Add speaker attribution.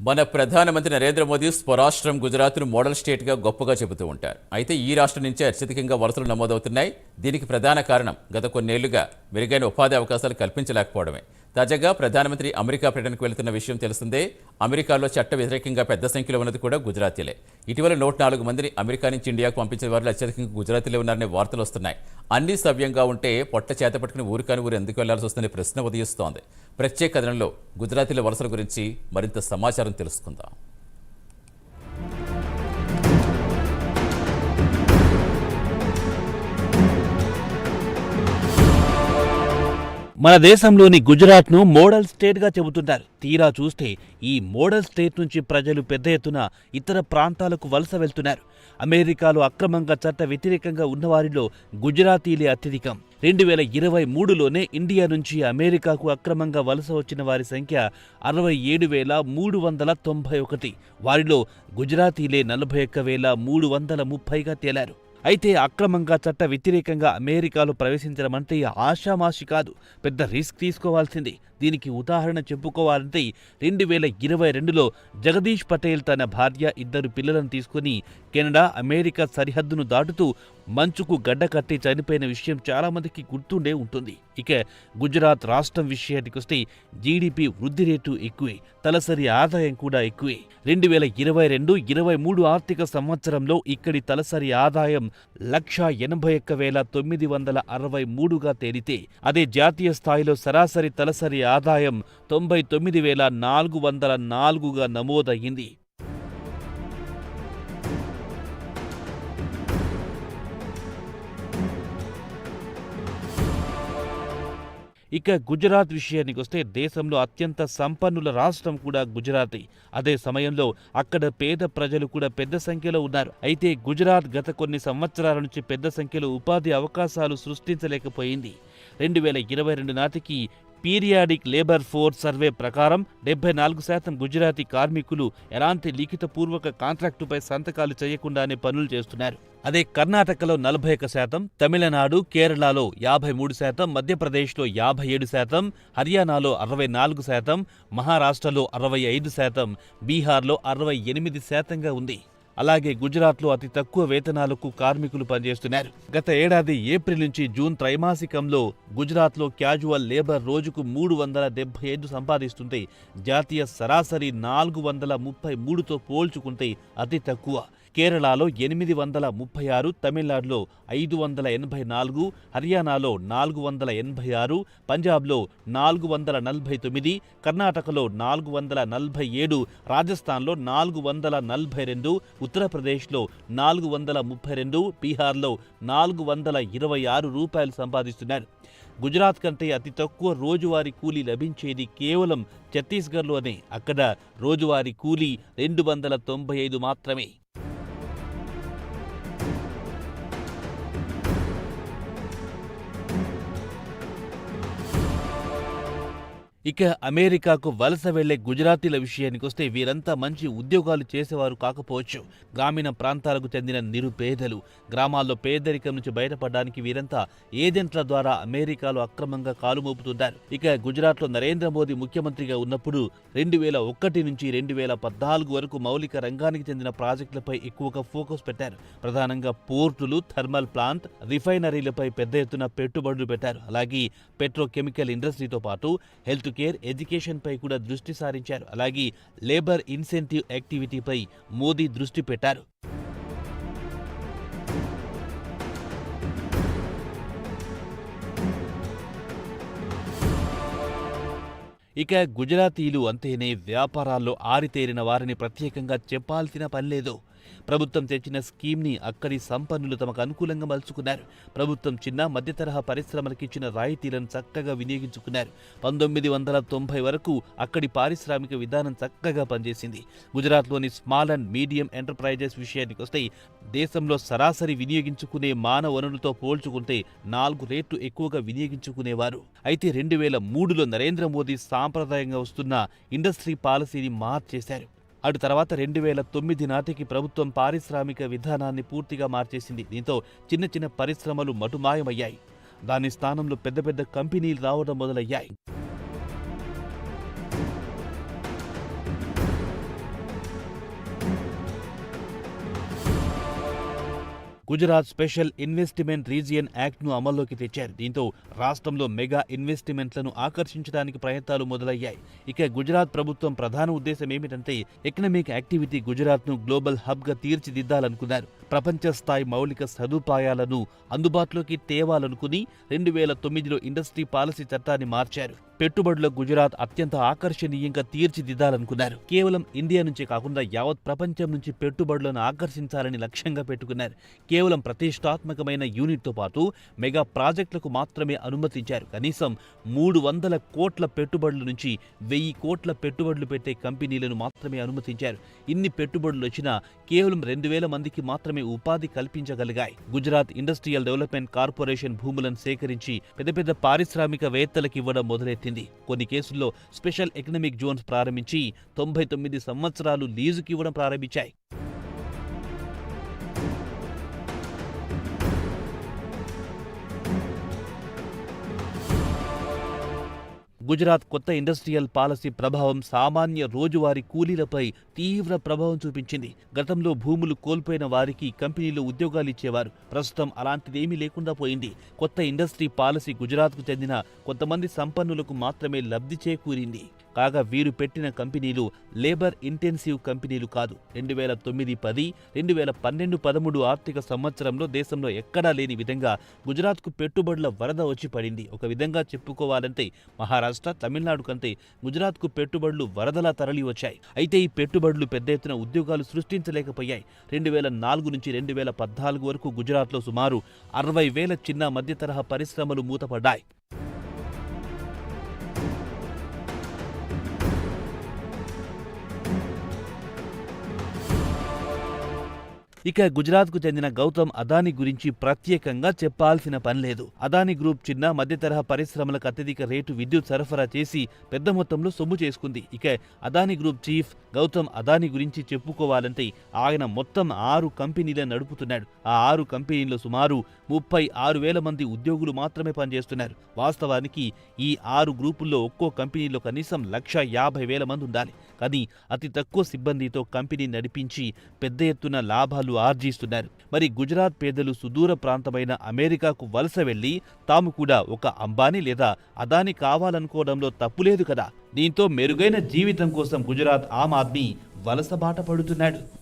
Speaker 1: మన ప్రధానమంత్రి నరేంద్ర మోదీ స్వరాష్ట్రం గుజరాత్ను మోడల్ స్టేట్గా గొప్పగా చెబుతూ ఉంటారు. అయితే ఈ రాష్ట్రం నుంచే అత్యధికంగా వలసలు నమోదవుతున్నాయి. దీనికి ప్రధాన కారణం గత కొన్నేళ్ళుగా మెరుగైన ఉపాధి అవకాశాలు కల్పించలేకపోవడమే. తాజాగా ప్రధానమంత్రి అమెరికా పర్యటనకు వెళుతున్న విషయం తెలిసిందే అమెరికాలో చట్ట వ్యతిరేకంగా పెద్ద సంఖ్యలో ఉన్నది కూడా గుజరాతీలే. ఇటీవల నూట నాలుగు మందిని అమెరికా నుంచి ఇండియాకు పంపించిన వారిలో అత్యధికంగా గుజరాతీలే ఉన్నారనే వార్తలు వస్తున్నాయి. అన్ని సవ్యంగా ఉంటే పొట్ట చేత పట్టుకుని ఊరికాని ఊరు ఎందుకు వెళ్ళాల్సి వస్తుందనే ప్రశ్న ఉదయిస్తోంది. ప్రత్యేక కథనంలో గుజరాతీల వలసల గురించి మరింత సమాచారం తెలుసుకుందాం.
Speaker 2: మన దేశంలోని గుజరాత్ను మోడల్ స్టేట్గా చెబుతుంటారు. తీరా చూస్తే ఈ మోడల్ స్టేట్ నుంచి ప్రజలు పెద్ద ఎత్తున ఇతర ప్రాంతాలకు వలస వెళ్తున్నారు. అమెరికాలో అక్రమంగా చట్ట వ్యతిరేకంగా ఉన్నవారిలో గుజరాతీలే అత్యధికం. రెండు వేల ఇరవై మూడులోనే ఇండియా నుంచి అమెరికాకు అక్రమంగా వలస వచ్చిన వారి సంఖ్య అరవై ఏడు వేల మూడు వందల తొంభై ఒకటి. వారిలో గుజరాతీలే నలభై ఒక్క వేల మూడు వందల ముప్పైగా తేలారు. అయితే అక్రమంగా చట్ట వ్యతిరేకంగా అమెరికాలో ప్రవేశించడం అంటే ఆషామాషి కాదు. పెద్ద రిస్క్ తీసుకోవాల్సింది. దీనికి ఉదాహరణ చెప్పుకోవాలంటే రెండు వేల ఇరవై రెండులో జగదీష్ పటేల్ తన భార్య ఇద్దరు పిల్లలను తీసుకుని కెనడా అమెరికా సరిహద్దును దాటుతూ మంచుకు గడ్డ కట్టి చనిపోయిన విషయం చాలామందికి గుర్తుండే ఉంటుంది. ఇక గుజరాత్ రాష్ట్రం విషయానికొస్తే జీడిపి వృద్ధి రేటు ఎక్కువే తలసరి ఆదాయం కూడా ఎక్కువే. రెండు వేల ఇరవై రెండు ఇరవై మూడు ఆర్థిక సంవత్సరంలో ఇక్కడి తలసరి ఆదాయం లక్ష ఎనభై ఒక్క వేల తొమ్మిది వందల అరవై మూడుగా తేలితే అదే జాతీయ స్థాయిలో సరాసరి తలసరి ఆదాయం తొంభై తొమ్మిది వేల నాలుగు వందల నాలుగుగా నమోదయ్యింది. ఇక గుజరాత్ విషయానికి వస్తే దేశంలో అత్యంత సంపన్నుల రాష్ట్రం కూడా గుజరాతే. అదే సమయంలో అక్కడ పేద ప్రజలు కూడా పెద్ద సంఖ్యలో ఉన్నారు. అయితే గుజరాత్ గత కొన్ని సంవత్సరాల నుంచి పెద్ద సంఖ్యలో ఉపాధి అవకాశాలు సృష్టించలేకపోయింది. రెండు వేల ఇరవై రెండు నాటికి పీరియాడిక్ లేబర్ ఫోర్స్ సర్వే ప్రకారం డెబ్బై నాలుగు శాతం గుజరాతీ కార్మికులు ఎలాంటి లిఖితపూర్వక కాంట్రాక్టుపై సంతకాలు చేయకుండానే పనులు చేస్తున్నారు. అదే కర్ణాటకలో నలభై ఒక్క శాతం తమిళనాడు కేరళలో యాభై మూడు శాతం మధ్యప్రదేశ్లో యాభై ఏడు శాతం హర్యానాలో అరవై నాలుగు శాతం మహారాష్ట్రలో అరవై ఐదు శాతం బీహార్లో అరవై ఎనిమిది శాతంగా ఉంది. అలాగే గుజరాత్లో అతి తక్కువ వేతనాలకు కార్మికులు పనిచేస్తున్నారు. గత ఏడాది ఏప్రిల్ నుంచి జూన్ త్రైమాసికంలో గుజరాత్లో క్యాజువల్ లేబర్ రోజుకు మూడు వందల డెబ్బై ఐదు సంపాదిస్తుంటే జాతీయ సరాసరి నాలుగు వందల ముప్పై మూడుతో పోల్చుకుంటే అతి తక్కువ. కేరళలో ఎనిమిది వందల ముప్పై ఆరు తమిళనాడులో ఐదు వందల ఎనభై నాలుగు హర్యానాలో నాలుగు వందల ఎనభై ఆరు పంజాబ్లో నాలుగు వందల నలభై తొమ్మిది కర్ణాటకలో నాలుగు వందల నలభై ఏడు రాజస్థాన్లో నాలుగు వందల నలభై రెండు ఉత్తరప్రదేశ్లో నాలుగు వందల ముప్పై రెండు బీహార్లో నాలుగు వందల ఇరవై ఆరు రూపాయలు సంపాదిస్తున్నారు. గుజరాత్ కంటే అతి తక్కువ రోజువారీ కూలీ లభించేది కేవలం ఛత్తీస్గఢ్లోనే. అక్కడ రోజువారీ కూలీ రెండు వందల తొంభై ఐదు మాత్రమే. ఇక అమెరికాకు వలస వెళ్ళే గుజరాతీల విషయానికొస్తే వీరంతా మంచి ఉద్యోగాలు చేసేవారు కాకపోవచ్చు. గ్రామీణ ప్రాంతాలకు చెందిన నిరుపేదలు గ్రామాల్లో పేదరికం నుంచి బయటపడడానికి వీరంతా ఏజెంట్ల ద్వారా అమెరికాలో అక్రమంగా కాలుమోపుతుంటారు ఇక గుజరాత్లో నరేంద్ర మోదీ ముఖ్యమంత్రిగా ఉన్నప్పుడు రెండు వేల ఒకటి నుంచి రెండు వేల పద్నాలుగు వరకు మౌలిక రంగానికి చెందిన ప్రాజెక్టులపై ఎక్కువగా ఫోకస్ పెట్టారు. ప్రధానంగా పోర్టులు థర్మల్ ప్లాంట్ రిఫైనరీలపై పెద్ద ఎత్తున పెట్టుబడులు పెట్టారు. అలాగే పెట్రోకెమికల్ ఇండస్ట్రీతో పాటు హెల్త్ కేర్ ఎడ్యుకేషన్పై కూడా దృష్టి సారించారు. అలాగే లేబర్ ఇన్సెంటివ్ యాక్టివిటీపై మోదీ దృష్టి పెట్టారు. ఇక గుజరాతీలు అంతేనే వ్యాపారాల్లో ఆరితేరిన వారిని ప్రత్యేకంగా చెప్పాల్సిన పనిలేదు ప్రభుత్వం తెచ్చిన స్కీమ్ని అక్కడి సంపన్నులు తమకు అనుకూలంగా మలుచుకున్నారు. ప్రభుత్వం చిన్న మధ్య తరహా పరిశ్రమలకు ఇచ్చిన రాయితీలను చక్కగా వినియోగించుకున్నారు. పంతొమ్మిది వందల తొంభై వరకు అక్కడి పారిశ్రామిక విధానం చక్కగా పనిచేసింది. గుజరాత్లోని స్మాల్ అండ్ మీడియం ఎంటర్ప్రైజెస్ విషయానికి వస్తే దేశంలో సరాసరి వినియోగించుకునే మానవ వనరులతో పోల్చుకుంటే నాలుగు రేట్లు ఎక్కువగా వినియోగించుకునేవారు. అయితే రెండు వేల మూడులో నరేంద్ర మోదీ సాంప్రదాయంగా వస్తున్న ఇండస్ట్రీ పాలసీని మార్చేశారు. అటు తర్వాత రెండు వేల తొమ్మిది నాటికి ప్రభుత్వం పారిశ్రామిక విధానాన్ని పూర్తిగా మార్చేసింది. దీంతో చిన్న చిన్న పరిశ్రమలు మటుమాయమయ్యాయి. దాని స్థానంలో పెద్ద పెద్ద కంపెనీలు రావడం మొదలయ్యాయి. గుజరాత్ స్పెషల్ ఇన్వెస్ట్మెంట్ రీజియన్ యాక్ట్ను అమల్లోకి తెచ్చారు. దీంతో రాష్ట్రంలో మెగా ఇన్వెస్ట్మెంట్లను ఆకర్షించడానికి ప్రయత్నాలు మొదలయ్యాయి. ఇక గుజరాత్ ప్రభుత్వం ప్రధాన ఉద్దేశం ఏమిటంటే ఎకనమిక్ యాక్టివిటీ గుజరాత్ను గ్లోబల్ హబ్గా తీర్చిదిద్దాలనుకున్నారు. ప్రపంచ స్థాయి మౌలిక సదుపాయాలను అందుబాటులోకి తేవాలనుకుని రెండు వేల తొమ్మిదిలో ఇండస్ట్రీ పాలసీ చట్టాన్ని మార్చారు. పెట్టుబడుల గుజరాత్ అత్యంత ఆకర్షణీయంగా తీర్చిదిద్దాలనుకున్నారు. కేవలం ఇండియా నుంచే కాకుండా యావత్ ప్రపంచం నుంచి పెట్టుబడులను ఆకర్షించాలని లక్ష్యంగా పెట్టుకున్నారు. కేవలం ప్రతిష్టాత్మకమైన యూనిట్తో పాటు మెగా ప్రాజెక్టులకు మాత్రమే అనుమతించారు. కనీసం మూడు వందల కోట్ల పెట్టుబడుల నుంచి వెయ్యి కోట్ల పెట్టుబడులు పెట్టే కంపెనీలను మాత్రమే అనుమతించారు. ఇన్ని పెట్టుబడులు వచ్చినా కేవలం రెండు వేల మందికి మాత్రమే ఉపాధి కల్పించగలిగాయి. గుజరాత్ ఇండస్ట్రియల్ డెవలప్మెంట్ కార్పొరేషన్ భూములను సేకరించి పెద్ద పెద్ద పారిశ్రామికవేత్తలకు ఇవ్వడం మొదలెత్తింది కొన్ని కేసుల్లో స్పెషల్ ఎకనామిక్ జోన్స్ ప్రారంభించి తొంభై తొమ్మిది సంవత్సరాలు లీజుకి ఇవ్వడం ప్రారంభించాయి. గుజరాత్ కొత్త ఇండస్ట్రియల్ పాలసీ ప్రభావం సామాన్య రోజువారీ కూలీలపై తీవ్ర ప్రభావం చూపించింది. గతంలో భూములు కోల్పోయిన వారికి కంపెనీలు ఉద్యోగాలు ఇచ్చేవారు. ప్రస్తుతం అలాంటిదేమీ లేకుండా పోయింది. కొత్త ఇండస్ట్రీ పాలసీ గుజరాత్కు చెందిన కొంతమంది సంపన్నులకు మాత్రమే లబ్ధి చేకూరింది. కాగా వీరు పెట్టిన కంపెనీలు లేబర్ ఇంటెన్సివ్ కంపెనీలు కాదు. రెండు వేల తొమ్మిది పది రెండు వేల పన్నెండు పదమూడు ఆర్థిక సంవత్సరంలో దేశంలో ఎక్కడా లేని విధంగా గుజరాత్కు పెట్టుబడుల వరద వచ్చి పడింది. ఒక విధంగా చెప్పుకోవాలంటే మహారాష్ట్ర తమిళనాడు కంటే గుజరాత్కు పెట్టుబడులు వరదలా తరలి వచ్చాయి. అయితే ఈ పెట్టుబడులు పెద్ద ఎత్తున ఉద్యోగాలు సృష్టించలేకపోయాయి. రెండు వేల నాలుగు నుంచి రెండు వేల పద్నాలుగు వరకు గుజరాత్లో సుమారు అరవై వేల చిన్న మధ్య తరహా పరిశ్రమలు మూతపడ్డాయి. ఇక గుజరాత్కు చెందిన గౌతమ్ అదాని గురించి ప్రత్యేకంగా చెప్పాల్సిన పని లేదు. గ్రూప్ చిన్న మధ్య తరహా పరిశ్రమలకు అత్యధిక రేటు విద్యుత్ సరఫరా చేసి పెద్ద మొత్తంలో సొమ్ము చేసుకుంది. ఇక అదాని గ్రూప్ చీఫ్ గౌతమ్ అదాని గురించి చెప్పుకోవాలంటే ఆయన మొత్తం ఆరు కంపెనీలను నడుపుతున్నాడు. ఆ ఆరు కంపెనీల్లో సుమారు ముప్పై ఆరు వేల మంది ఉద్యోగులు మాత్రమే పనిచేస్తున్నారు. వాస్తవానికి ఈ ఆరు గ్రూపుల్లో ఒక్కో కంపెనీలో కనీసం లక్ష యాభై వేల మంది ఉండాలి. కానీ అతి తక్కువ సిబ్బందితో కంపెనీ నడిపించి పెద్ద ఎత్తున లాభాలు ఆర్జిస్తున్నారు. మరి గుజరాత్ పేదలు సుదూర ప్రాంతమైన అమెరికాకు వలస వెళ్ళి తాము కూడా ఒక అంబానీ లేదా అదాని కావాలనుకోవడంలో తప్పులేదు కదా. దీంతో మెరుగైన జీవితం కోసం గుజరాత్ ఆమ్ ఆద్మీ వలస బాట పడుతున్నాడు.